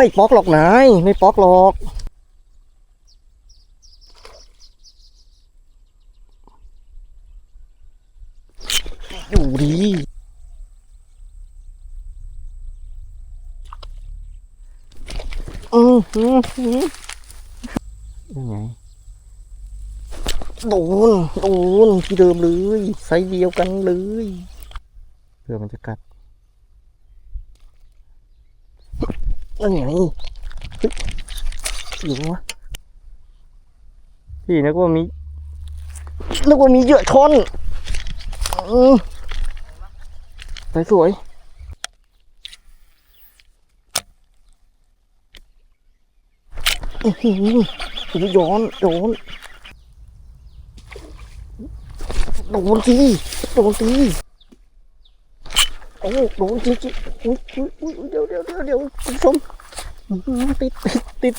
ไม่ป๊อกหรอกนาย ไม่ป๊อกหรอกอยู่ดีอืมอืมอืมยังไงโดนโดนที่เดิมเลยไซส์เดียวกันเลยเพื่อมันจะกัด นั่นไงเฮ้ยอยู่วะพี่นึกว่ามีนึกว่ามีเหยอะชนอืมสวยสวยอื้อหือย้อนย้อนโดนทีโดนที อ้โดนจริงๆอุ้ยอุ้ยอุ้ยเดี๋ยวเดี๋ยวเดี๋ยวเดี๋ยวคุณผู้ชมติดติดติด